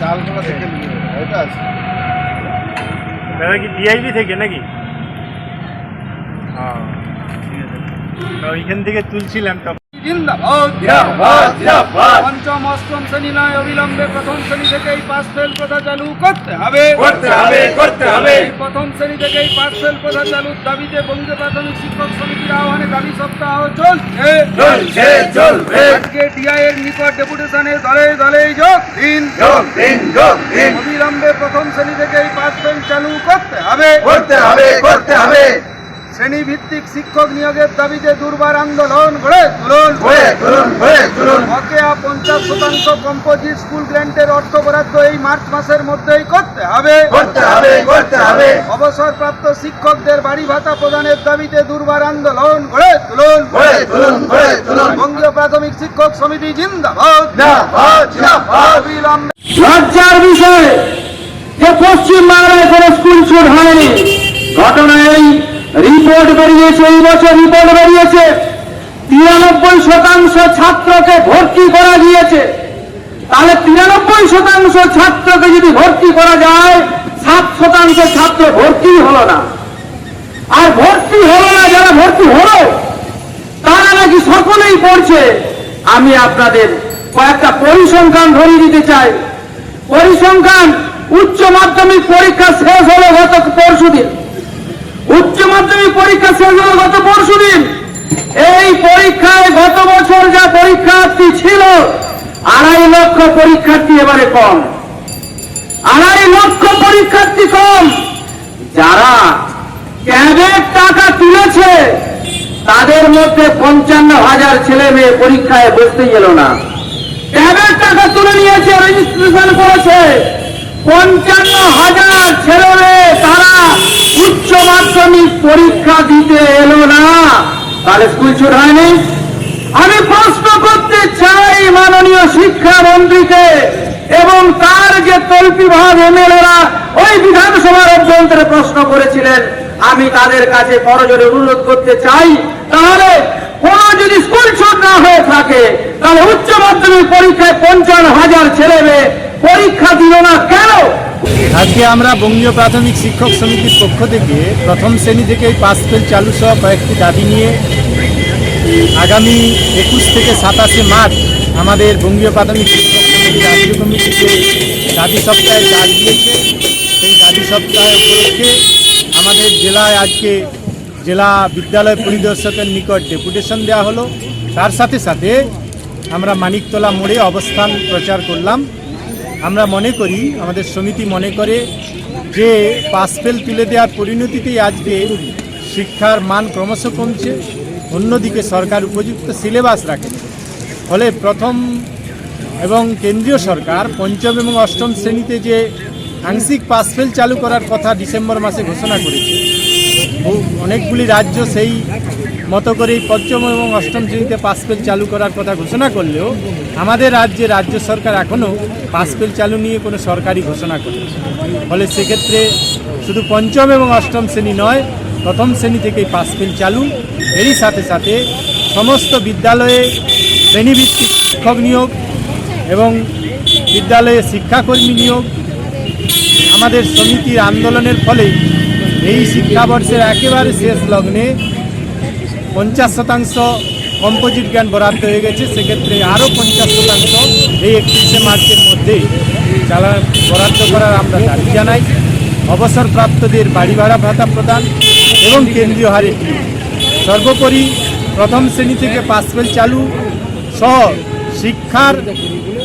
দেখে নিয়ে এটা আছে দাদা কি ডিআইবি থেকে নাকি হ্যাঁ ওইখান থেকে তুলছিলাম তখন। পঞ্চম অষ্টম শ্রেণি নয় অবিলম্বে প্রথম শ্রেণি থেকেই পাস ফেল প্রথা চালু করতে হবে। করতে হবে করতে হবে। প্রথম শ্রেণি থেকেই পাস ফেল প্রথা চালুর দাবিতে বঙ্গে প্রাথমিক শিক্ষক সমিতির আহ্বানে দাবি সপ্তাহ চলছে। চলছে চলবে। আজকে ডিআই এর নিকট ডেপুটেশনে দলে দলে যোগ দিন। যোগ দিন যোগ দিন। অবিলম্বে প্রথম শ্রেণি থেকেই পাস ফেল চালু করতে হবে। করতে হবে করতে হবে। শ্রেণি ভিত্তিক শিক্ষক নিয়োগের দাবিতে দুর্বার আন্দোলন গড়ে তুলুন বকেয়া পঞ্চাশ শতাংশ কম্পোজিট স্কুল গ্র্যান্টের অর্থ বরাদ্দ এই মার্চ মাসের মধ্যেই করতে হবে। করতে হবে করতে হবে। অবসরপ্রাপ্ত শিক্ষকদের বাড়ি ভাতা প্রদানের দাবিতে দুর্বার আন্দোলন গড়ে তুলুন বঙ্গীয় প্রাথমিক শিক্ষক সমিতি জিন্দাবাদ। জিন্দাবাদ জিন্দাবাদ। লজ্জার বিষয় যে পশ্চিম বাংলায় কোনো স্কুল ছুট হয়নি ঘটনা এই রিপোর্ট বেরিয়েছে, এই বছর রিপোর্ট বেরিয়েছে। তিরানব্বই শতাংশ ছাত্রকে ভর্তি করা গিয়েছে। তাহলে তিরানব্বই শতাংশ ছাত্রকে যদি ভর্তি করা যায়, সাত শতাংশ ছাত্র ভর্তি হলো না। আর ভর্তি হলো না, যারা ভর্তি হলো, তারা নাকি সকলেই পড়ছে। আমি আপনাদের কয়েকটা পরিসংখ্যান ধরিয়ে দিতে চাই। পরিসংখ্যান, উচ্চ মাধ্যমিক পরীক্ষা শেষ হলো গত পরশুদিন। উচ্চ মাধ্যমিক পরীক্ষা শেষ হলো গত পরশুদিন। এই পরীক্ষায় গত বছর যা পরীক্ষার্থী ছিল, আড়াই লক্ষ পরীক্ষার্থী এবারে কম। আড়াই লক্ষ পরীক্ষার্থী কম। যারা ক্যাবের টাকা তুলেছে, তাদের মধ্যে পঞ্চান্ন হাজার ছেলে মেয়ে পরীক্ষায় বসতেই এলো না। ক্যাবের টাকা তুলে নিয়েছে রেজিস্ট্রেশন করেছে। পঞ্চান্ন হাজার ছেলে মেয়ে, তারা উচ্চ মাধ্যমিক পরীক্ষা দিতে এলো না। তাহলে স্কুল ছুট হয়নি। আমি প্রশ্ন করতে চাই মাননীয় শিক্ষামন্ত্রীকে এবং তার যে তল্পি ভাগ এমএলএরা ওই বিধানসভার অভ্যন্তরে প্রশ্ন করেছিলেন। আমি তাদের কাছে করজোরে অনুরোধ করতে চাই, তাহলে কোন যদি স্কুল ছুট না হয়ে থাকে, তাহলে উচ্চ মাধ্যমিক পরীক্ষায় পঞ্চান্ন হাজার ছেলে মেয়ে পরীক্ষা দিল না কেন? আজকে আমরা বঙ্গীয় প্রাথমিক শিক্ষক সমিতির পক্ষ থেকে প্রথম শ্রেণি থেকে পাস ফেল চালু সহ কয়েকটি দাবি নিয়ে আগামী একুশ থেকে সাতাশে মার্চ আমাদের বঙ্গীয় প্রাথমিক শিক্ষক সমিতি রাজ্য কমিটিতে দাবি সপ্তাহে ডাক দিয়েছে। সেই দাবি সপ্তাহে উপলক্ষে আমাদের জেলায় আজকে জেলা বিদ্যালয় পরিদর্শকের নিকট ডেপুটেশন দেওয়া হলো। তার সাথে সাথে আমরা মানিকতলা মোড়ে অবস্থান প্রচার করলাম। আমরা মনে করি, আমাদের সমিতি মনে করে যে পাস ফেল তুলে দেওয়ার পরিণতিতেই আজকে শিক্ষার মান ক্রমশ কমছে, অন্যদিকে সরকার উপযুক্ত সিলেবাস রাখে। ফলে প্রথম এবং কেন্দ্রীয় সরকার পঞ্চম এবং অষ্টম শ্রেণীতে যে আংশিক পাস ফেল চালু করার কথা ডিসেম্বর মাসে ঘোষণা করেছে অনেকগুলি রাজ্য সেই মতো করেই পঞ্চম এবং অষ্টম শ্রেণীতে পাস ফেল চালু করার কথা ঘোষণা করলেও আমাদের রাজ্যে রাজ্য সরকার এখনও পাস ফেল চালু নিয়ে কোনো সরকারি ঘোষণা করেছে ফলে সেক্ষেত্রে শুধু পঞ্চম এবং অষ্টম শ্রেণি নয়, প্রথম শ্রেণি থেকেই পাস ফেল চালু। এরই সাথে সাথে সমস্ত বিদ্যালয়ে শ্রেণীভিত্তিক শিক্ষক নিয়োগ এবং বিদ্যালয়ে শিক্ষাকর্মী নিয়োগ আমাদের সমিতির আন্দোলনের ফলে এই শিক্ষাবর্ষের একেবারে শেষ লগ্নে পঞ্চাশ শতাংশ কম্পোজিট জ্ঞান বরাদ্দ হয়ে গেছে। সেক্ষেত্রে আরও পঞ্চাশ শতাংশ এই একত্রিশে মার্চের মধ্যেই চালা বরাদ্দ করার আমরা দাবি জানাই। অবসরপ্রাপ্তদের বাড়ি ভাড়া ভাতা প্রদান এবং কেন্দ্রীয় হারে সর্বোপরি প্রথম শ্রেণি থেকে পাস ফেল চালু সহ শিক্ষার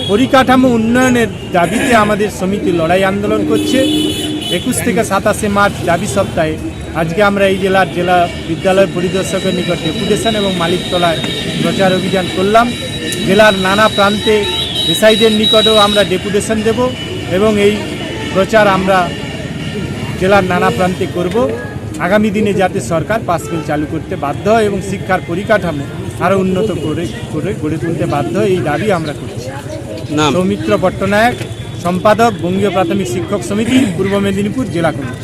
পরিকাঠামো উন্নয়নের দাবিতে আমাদের সমিতি লড়াই আন্দোলন করছে। একুশ থেকে সাতাশে মার্চ দাবি সপ্তাহে আজকে আমরা এই জেলার জেলা বিদ্যালয় পরিদর্শকের নিকট ডেপুটেশন এবং মালিকতলায় প্রচার অভিযান করলাম। জেলার নানা প্রান্তে এসআইদের নিকটেও আমরা ডেপুটেশন দেব এবং এই প্রচার আমরা জেলার নানা প্রান্তে করব। আগামী দিনে যাতে সরকার পাসফেল চালু করতে বাধ্য হয় এবং শিক্ষার পরিকাঠামো আরও উন্নত করে করে গড়ে তুলতে বাধ্য এই দাবি আমরা করছি। সৌমিত্র পট্টনায়ক। সম্পাদক বঙ্গীয় প্রাথমিক শিক্ষক সমিতি পূর্ব মেদিনীপুর জেলা কমিটি।